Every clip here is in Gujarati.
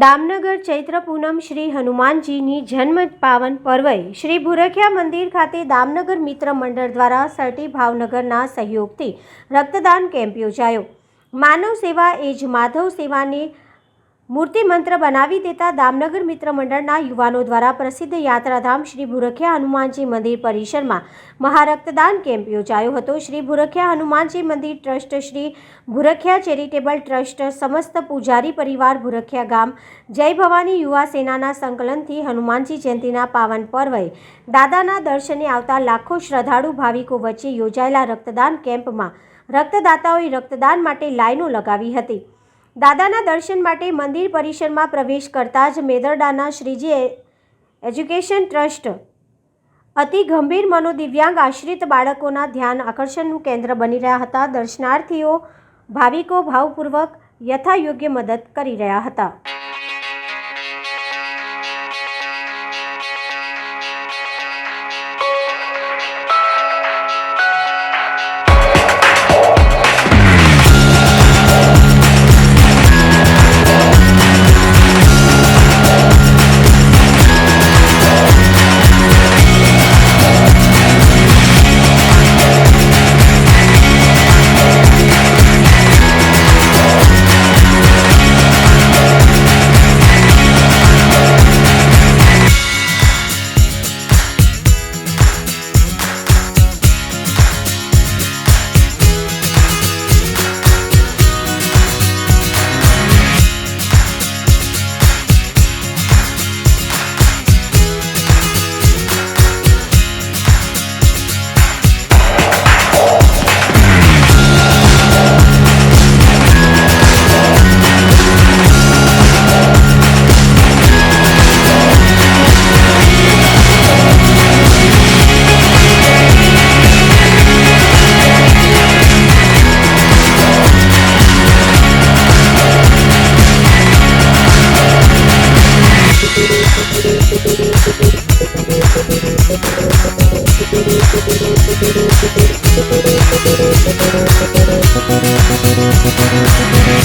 દામનગર ચૈત્ર પૂનમ શ્રી હનુમાનજીની જન્મ પાવન પર્વે શ્રી ભુરખિયા મંદિર ખાતે દામનગર મિત્ર મંડળ દ્વારા સરટી ભાવનગરના સહયોગથી રક્તદાન કેમ્પ યોજાયો. માનવ સેવા એ જ માધવ સેવાને મૂર્તિ મંત્ર બનાવી દેતા દામનગર મિત્ર મંડળના યુવાનો દ્વારા પ્રસિદ્ધ યાત્રાધામ શ્રી ભુરખિયા હનુમાનજી મંદિર પરિસરમાં મહારક્તદાન કેમ્પ યોજાયો હતો. શ્રી ભુરખિયા હનુમાનજી મંદિર trust Shri Bhurkhiya charitable trust સમસ્ત પૂજારી પરિવાર ભુરખિયા ગામ જય ભવાની યુવા સેનાના સંકલનથી હનુમાનજી જયંતિના પાવન પર્વે દાદાના દર્શને આવતા લાખો શ્રદ્ધાળુ ભાવિકો વચ્ચે યોજાયેલા રક્તદાન કેમ્પમાં રક્તદાતાઓએ રક્તદાન માટે લાઈનો લગાવી હતી. દાદાના દર્શન માટે મંદિર પરિસરમાં પ્રવેશ કરતા જ મેદરડાના શ્રીજી એજ્યુકેશન ટ્રસ્ટ અતિ ગંભીર મનોદિવ્યાંગ આશ્રિત બાળકોના ધ્યાન આકર્ષણનું કેન્દ્ર બની રહ્યા હતા. દર્શનાર્થીઓ ભાવિકો ભાવપૂર્વક યથાયોગ્ય મદદ કરી રહ્યા હતા.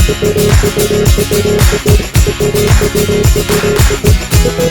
Thank